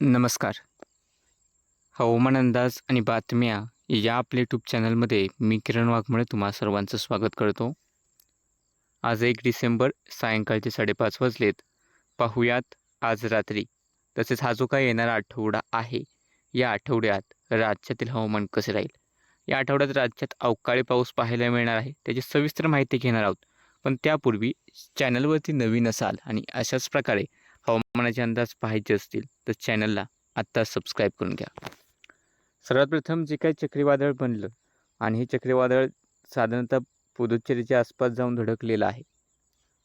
नमस्कार. हवामान अंदाज आणि बातम्या या आपल्या यूट्यूब चॅनलमध्ये मी किरण वाघमळे तुम्हा सर्वांचं स्वागत करतो. आज एक डिसेंबर सायंकाळचे साडेपाच वाजलेत. पाहूयात आज रात्री. तसेच हा जो काय येणारा आठवडा आहे या आठवड्यात राज्यातील हवामान कसे राहील? या आठवड्यात राज्यात अवकाळी पाऊस पाहायला मिळणार आहे त्याची सविस्तर माहिती घेणार आहोत. पण त्यापूर्वी चॅनलवरती नवीन असाल आणि अशाच प्रकारे हवामानाचे अंदाज पाहायचे असतील तर चॅनलला आत्ता सबस्क्राईब करून घ्या. सर्वात प्रथम जे काही चक्रीवादळ बनलं आणि हे चक्रीवादळ साधारणतः पुदुच्चेरीच्या आसपास जाऊन धडकलेलं आहे.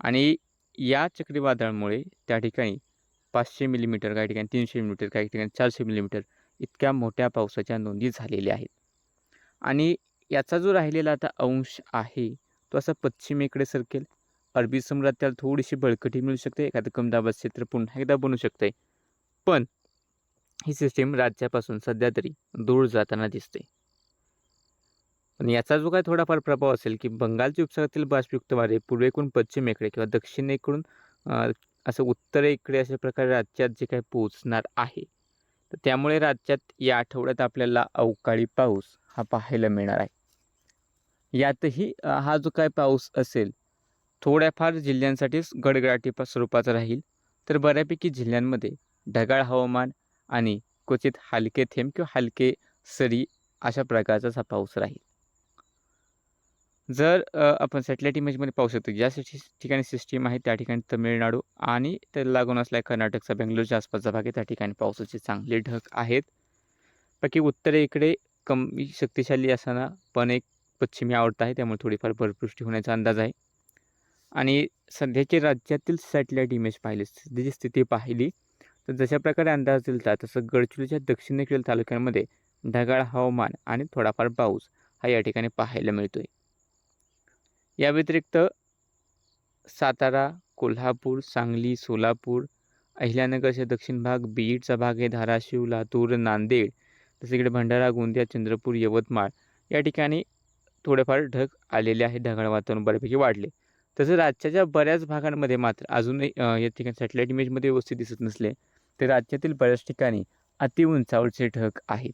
आणि या चक्रीवादळामुळे त्या ठिकाणी पाचशे मिलीमीटर काही ठिकाणी तीनशे मिलीमीटर काही ठिकाणी चारशे मिलीमीटर इतक्या मोठ्या पावसाच्या नोंदी झालेल्या आहेत. आणि याचा जो राहिलेला आता अंश आहे तो असा पश्चिमेकडे सरकेल. अरबी समुद्रात त्याला थोडीशी बळकटी मिळू शकते. एखादं कमी दाबाचं क्षेत्र पुन्हा एकदा बनू शकते पण ही सिस्टीम राज्यापासून सध्या तरी दूर जाताना दिसते. पण याचा जो काय थोडाफार प्रभाव असेल की बंगालच्या उपसागरातील बाष्पयुक्त वारे पूर्वेकडून पश्चिमेकडे किंवा दक्षिणेकडून असं उत्तरेकडे अशा प्रकारे राज्यात जे काही पोचणार आहे तर त्यामुळे राज्यात या आठवड्यात आपल्याला अवकाळी पाऊस हा पाहायला मिळणार आहे. यातही हा जो काय पाऊस असेल थोड्याफार जिल्ह्यांसाठीच गडगडाटी स्वरूपाचा राहील. तर बऱ्यापैकी जिल्ह्यांमध्ये ढगाळ हवामान आणि क्वचित हलके थेंब किंवा हलके सरी अशा प्रकारचा हा पाऊस राहील. जर आपण सॅटेलाईट इमेजमध्ये पाहू शकतो ज्या ठिकाणी सिस्टीम आहे त्या ठिकाणी तमिळनाडू आणि त्याला लागून असल्या कर्नाटकचा बेंगलोरच्या आसपासचा भाग आहे त्या ठिकाणी पावसाचे चांगले ढग आहेत. बाकी उत्तरेकडे कमी शक्तिशाली असताना पण एक पश्चिमी आवडता आहे त्यामुळे थोडीफार बर्फवृष्टी होण्याचा अंदाज आहे. आणि सध्याचे राज्यातील सॅटेलाईट इमेज पाहिली सध्याची स्थिती पाहिली तर जशा प्रकारे अंदाज दिला तसं गडचिरोलीच्या दक्षिणेकडील तालुक्यांमध्ये ढगाळ हवामान आणि थोडाफार पाऊस हा या ठिकाणी पाहायला मिळतो आहे या व्यतिरिक्त सातारा कोल्हापूर सांगली सोलापूर अहिल्यानगरचे दक्षिण भाग बीडचा भाग आहे धाराशिव लातूर नांदेड तसे इकडे भंडारा गोंदिया चंद्रपूर यवतमाळ या ठिकाणी थोडेफार ढग आलेले आहे ढगाळ वातावरण बऱ्यापैकी वाढले. तसं राज्याच्या बऱ्याच भागांमध्ये मात्र अजूनही या ठिकाणी सॅटेलाईट इमेजमध्ये व्यवस्थित दिसत नसले तर राज्यातील बऱ्याच ठिकाणी अतिउंचावरचे ढग आहेत.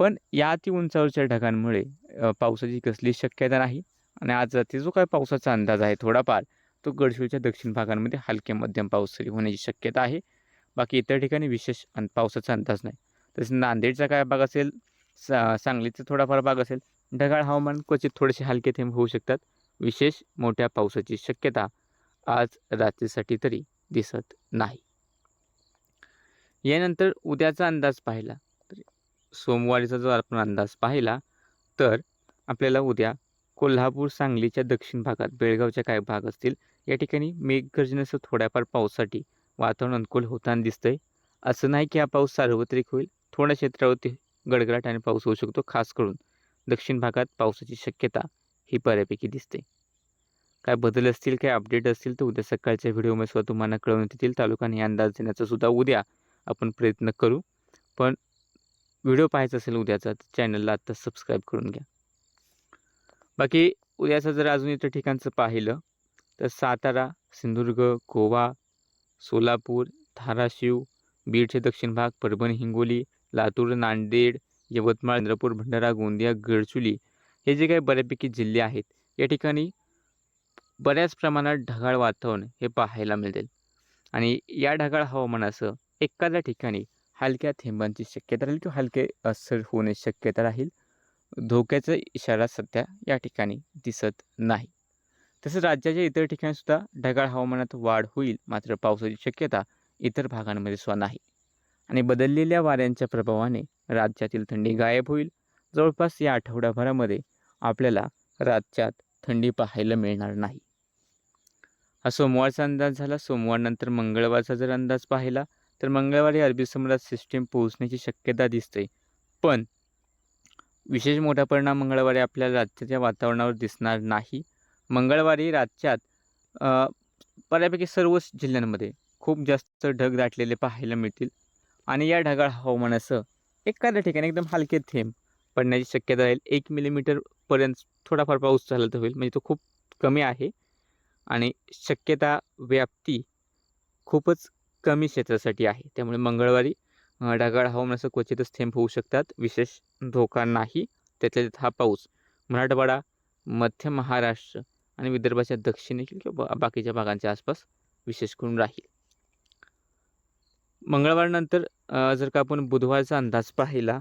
पण या अतिउंचावरच्या ढगांमुळे पावसाची कसली शक्यता नाही आणि आज रात्री जो काय पावसाचा अंदाज आहे थोडाफार तो गडचिरोलीच्या दक्षिण भागांमध्ये हलके मध्यम पाऊस तरी होण्याची शक्यता आहे. बाकी इतर ठिकाणी विशेष पावसाचा अंदाज नाही. तसं नांदेडचा काय भाग असेल सा सांगलीचा थोडाफार भाग असेल ढगाळ हवामान क्वचित थोडेसे हलके थेंब होऊ शकतात. विशेष मोठ्या पावसाची शक्यता आज रात्रीसाठी तरी दिसत नाही. यानंतर उद्याचा अंदाज पाहिला तर सोमवारीचा जर आपण अंदाज पाहिला तर आपल्याला उद्या कोल्हापूर सांगलीच्या दक्षिण भागात बेळगावच्या काही भाग असतील या ठिकाणी मेघगर्जनेसह थोड्याफार पावसासाठी वातावरण अनुकूल होताना दिसतंय. असं नाही की हा पाऊस सार्वत्रिक होईल थोड्या क्षेत्रावरती गडगडाट आणि पाऊस होऊ शकतो खास करून दक्षिण भागात पावसाची शक्यता ही बऱ्यापैकी दिसते. काय बदल असतील काय अपडेट असतील तर उद्या सकाळच्या व्हिडिओमध्ये सुद्धा तुम्हाला कळवण्यात येतील. तालुकाने अंदाज देण्याचा सुद्धा उद्या आपण प्रयत्न करू. पण व्हिडिओ पाहायचा असेल उद्याचा तर चॅनलला आत्ता सबस्क्राईब करून घ्या. बाकी उद्याचं जर अजून इतर ठिकाणचं पाहिलं तर सातारा सिंधुदुर्ग गोवा सोलापूर धाराशिव बीडचे दक्षिण भाग परभणी हिंगोली लातूर नांदेड यवतमाळ चंद्रपूर भंडारा गोंदिया गडचुली हे जे काही बऱ्यापैकी जिल्हे आहेत या ठिकाणी बऱ्याच प्रमाणात ढगाळ वातावरण हे पाहायला मिळेल. आणि या ढगाळ हवामानासह एखाद्या ठिकाणी हलक्या थेंबांची शक्यता राहील किंवा हलके असर होण्याची शक्यता राहील. धोक्याचा इशारा सध्या या ठिकाणी दिसत नाही. तसंच राज्याच्या इतर ठिकाणीसुद्धा ढगाळ हवामानात वाढ होईल मात्र पावसाची शक्यता इतर भागांमध्ये सुद्धा नाही. आणि बदललेल्या वाऱ्यांच्या प्रभावाने राज्यातील थंडी गायब होईल. जवळपास या आठवड्याभरामध्ये आपल्याला राज्यात थंडी पाहायला मिळणार नाही. हा सोमवारचा अंदाज झाला. सोमवारनंतर मंगळवारचा जर अंदाज पाहिला तर मंगळवारी अरबी समुद्रात सिस्टीम पोहोचण्याची शक्यता दिसते. पण विशेष मोठा परिणाम मंगळवारी आपल्याला राज्याच्या वातावरणावर दिसणार नाही. मंगळवारी राज्यात बऱ्यापैकी सर्वच जिल्ह्यांमध्ये खूप जास्त ढग दाटलेले पाहायला मिळतील. आणि या ढगाळ हवामानासह एखाद्या ठिकाणी एकदम हलके थेंब पडण्याची शक्यता राहील. एक पर्यंत थोडाफार पाऊस झाला तर होईल. म्हणजे तो खूप कमी आहे. आणि शक्यता व्याप्ती खूपच कमी क्षेत्रासाठी आहे. त्यामुळे मंगळवारी ढगाळ ढगाळ असं क्वचितच थेंब होऊ शकतात. विशेष धोका नाही. त्यातल्या त्यात हा पाऊस मराठवाडा मध्य महाराष्ट्र आणि विदर्भाच्या दक्षिणेकडील किंवा बाकीच्या भागांच्या आसपास विशेष करून राहील. मंगळवारनंतर जर का आपण बुधवारचा अंदाज पाहिला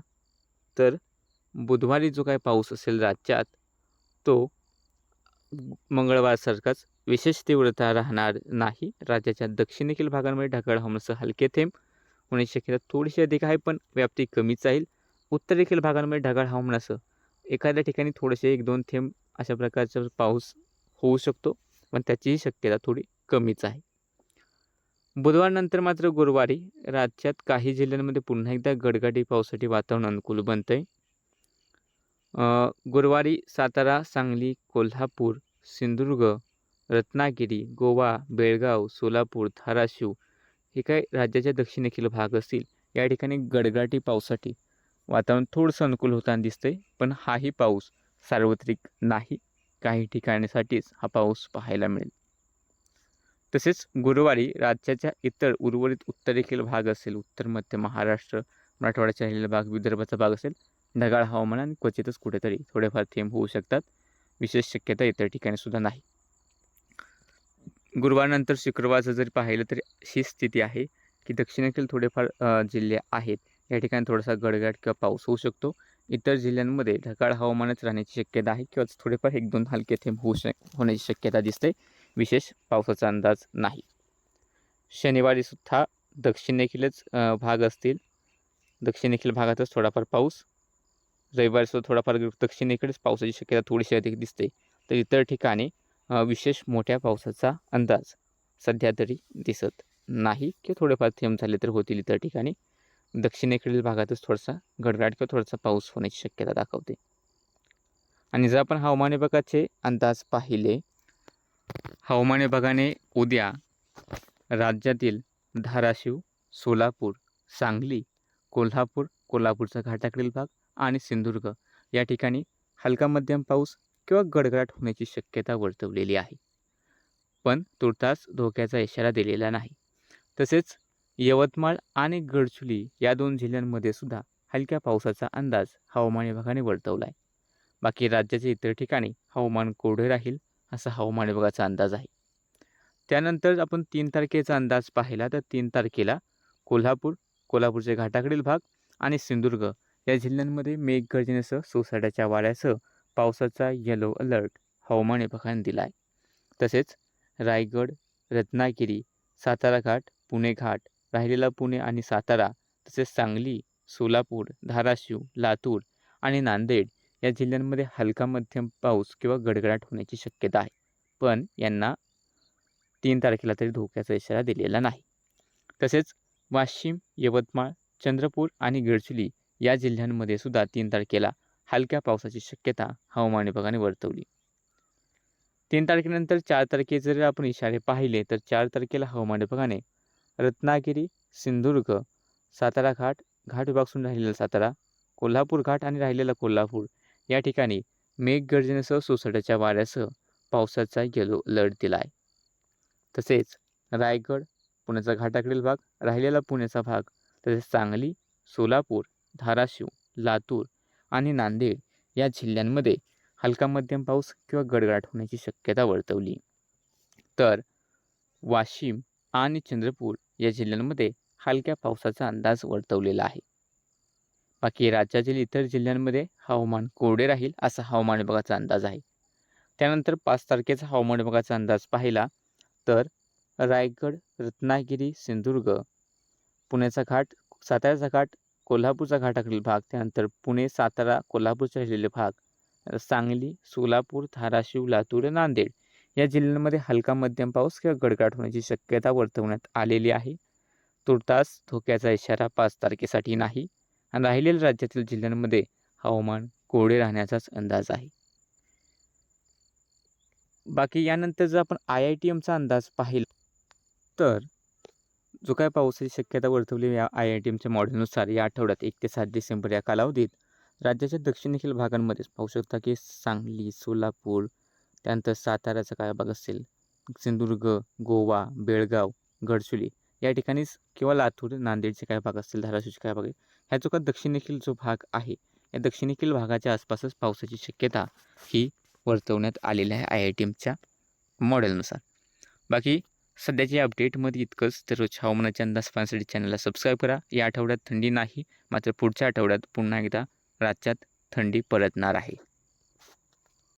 तर बुधवारी जो काय पाऊस असेल राज्यात तो मंगळवारसारखाच विशेष तीव्रता राहणार नाही. राज्याच्या दक्षिणेकडील भागांमध्ये ढगाळ हवामानासह हलके थेंब होण्याची शक्यता थोडीशी अधिक आहे पण व्याप्ती कमीच राहील. उत्तरेकडील भागांमध्ये ढगाळ हवामानासह एखाद्या ठिकाणी थोडेसे एक दोन थेंब अशा प्रकारचा पाऊस होऊ शकतो पण त्याचीही शक्यता थोडी कमीच आहे. बुधवारनंतर मात्र गुरुवारी राज्यात काही जिल्ह्यांमध्ये पुन्हा एकदा गडगडी पावसासाठी वातावरण अनुकूल बनतं आहे गुरुवारी सातारा सांगली कोल्हापूर सिंधुदुर्ग रत्नागिरी गोवा बेळगाव सोलापूर धाराशिव हे काही राज्याच्या दक्षिणेखील भाग असतील. या ठिकाणी गडगडाटी पावसासाठी वातावरण थोडंसं अनुकूल होताना दिसतंय पण हाही पाऊस सार्वत्रिक नाही. काही ठिकाणीसाठीच हा पाऊस पाहायला मिळेल. तसेच गुरुवारी राज्याच्या इतर उर्वरित उत्तरेखील भाग असेल उत्तर मध्य महाराष्ट्र मराठवाड्याच्या राहिलेला भाग विदर्भाचा भाग असेल ढगाळ हवामान आणि क्वचितच कुठेतरी थोडेफार थेंब होऊ शकतात. विशेष शक्यता इतर ठिकाणीसुद्धा नाही. गुरुवारनंतर शुक्रवारचं जर पाहिलं तरी अशी स्थिती आहे की दक्षिणेकडील थोडेफार जिल्हे आहेत. या ठिकाणी थोडासा गडगड किंवा पाऊस होऊ शकतो. इतर जिल्ह्यांमध्ये ढगाळ हवामानच राहण्याची शक्यता आहे किंवा थोडेफार एक दोन हलके थेंब होऊ शक होण्याची शक्यता दिसते. विशेष पावसाचा अंदाज नाही. शनिवारीसुद्धा दक्षिणेकडीलच भाग असतील. दक्षिणेकडील भागातच थोडाफार पाऊस रविवारचं थोडाफार दक्षिणेकडेच पावसाची शक्यता थोडीशी अधिक दिसते. तर इतर ठिकाणी विशेष मोठ्या पावसाचा अंदाज सध्या तरी दिसत नाही किंवा थोडेफार थेंब झाले तर होतील इतर ठिकाणी. दक्षिणेकडील भागातच थोडासा गडगडाट किंवा थोडासा पाऊस होण्याची शक्यता दाखवते. आणि जर आपण हवामान विभागाचे अंदाज पाहिले हवामान विभागाने उद्या राज्यातील धाराशिव सोलापूर सांगली कोल्हापूर कोल्हापूरचा घाटाकडील भाग आणि सिंधुदुर्ग या ठिकाणी हलका मध्यम पाऊस किंवा गडगडाट होण्याची शक्यता वर्तवलेली आहे. पण तुर्तास धोक्याचा इशारा दिलेला नाही. तसेच यवतमाळ आणि गडचुली या दोन जिल्ह्यांमध्ये सुद्धा हलक्या पावसाचा अंदाज हवामान विभागाने वर्तवला आहे. बाकी राज्याच्या इतर ठिकाणी हवामान कोरडे राहील असा हवामान विभागाचा अंदाज आहे. त्यानंतर आपण तीन तारखेचा अंदाज पाहिला तर तीन तारखेला कोल्हापूर कोल्हापूरच्या घाटाकडील भाग आणि सिंधुदुर्ग या जिल्ह्यांमध्ये मेघगर्जनेसह सोसाट्याच्या वाऱ्यासह पावसाचा येलो अलर्ट हवामान विभागाने दिला आहे तसेच रायगड रत्नागिरी सातारा घाट पुणे घाट राहिलेला पुणे आणि सातारा तसेच सांगली सोलापूर धाराशिव लातूर आणि नांदेड या जिल्ह्यांमध्ये हलका मध्यम पाऊस किंवा गडगडाट होण्याची शक्यता आहे. पण यांना तीन तारखेला तरी धोक्याचा इशारा दिलेला नाही. तसेच वाशिम यवतमाळ चंद्रपूर आणि गडचिरोली या जिल्ह्यांमध्ये सुद्धा तीन तारखेला हलक्या पावसाची शक्यता हवामान विभागाने वर्तवली. तीन तारखेनंतर चार तारखे जर आपण इशारे पाहिले तर चार तारखेला हवामान विभागाने रत्नागिरी सिंधुदुर्ग सातारा घाट घाट विभागसून राहिलेला सातारा कोल्हापूर घाट आणि राहिलेला कोल्हापूर या ठिकाणी मेघगर्जनेसह सोसाट्याच्या वाऱ्यासह पावसाचा येलो अलर्ट दिला आहे तसेच रायगड पुण्याचा घाटाकडील भाग राहिलेला पुण्याचा भाग तसेच सांगली सोलापूर धाराशिव लातूर आणि नांदेड या जिल्ह्यांमध्ये हलका मध्यम पाऊस किंवा गडगडाट होण्याची शक्यता वर्तवली. तर वाशिम आणि चंद्रपूर या जिल्ह्यांमध्ये हलक्या पावसाचा अंदाज वर्तवलेला आहे. बाकी राज्यातील इतर जिल्ह्यांमध्ये हवामान कोरडे राहील असा हवामान विभागाचा अंदाज आहे. त्यानंतर पाच तारखेचा हवामान विभागाचा अंदाज पाहिला तर रायगड रत्नागिरी सिंधुदुर्ग पुण्याचा घाट साताऱ्याचा घाट कोल्हापूरचा घाटाकडील भाग त्यानंतर पुणे सातारा कोल्हापूरचा राहिलेले भाग सांगली सोलापूर धाराशिव लातूर नांदेड या जिल्ह्यांमध्ये हलका मध्यम पाऊस किंवा गडगडाट होण्याची शक्यता वर्तवण्यात आलेली आहे. तुर्तास धोक्याचा इशारा पाच तारखेसाठी नाही आणि राहिलेल्या राज्यातील जिल्ह्यांमध्ये हवामान कोरडे राहण्याचाच अंदाज आहे. बाकी यानंतर जर आपण आय आय टी एमचा अंदाज पाहिला तर जो काय पावसाची शक्यता वर्तवली या आय आय टी एमच्या मॉडेलनुसार या आठवड्यात एक ते सात डिसेंबर या कालावधीत राज्याच्या दक्षिणेकडील भागांमध्येच पाहू शकता की सांगली सोलापूर त्यानंतर साताऱ्याचा काय भाग असेल सिंधुदुर्ग गोवा बेळगाव गडचुली या ठिकाणीच किंवा लातूर नांदेडचे काय भाग असतील धाराशिवचे काय भाग आहे ह्या जो का दक्षिणेकडील जो भाग आहे या दक्षिणेकडील भागाच्या आसपासच पावसाची शक्यता ही वर्तवण्यात आलेली आहे आय आय टी एमच्या मॉडेलनुसार बाकी सध्याच्या अपडेटमध्ये इतकंच. तर रोज हवामानाच्या अंदाज पाहण्यासाठी चॅनलला सबस्क्राईब करा. या आठवड्यात थंडी नाही मात्र पुढच्या आठवड्यात पुन्हा एकदा राज्यात थंडी परतणार आहे.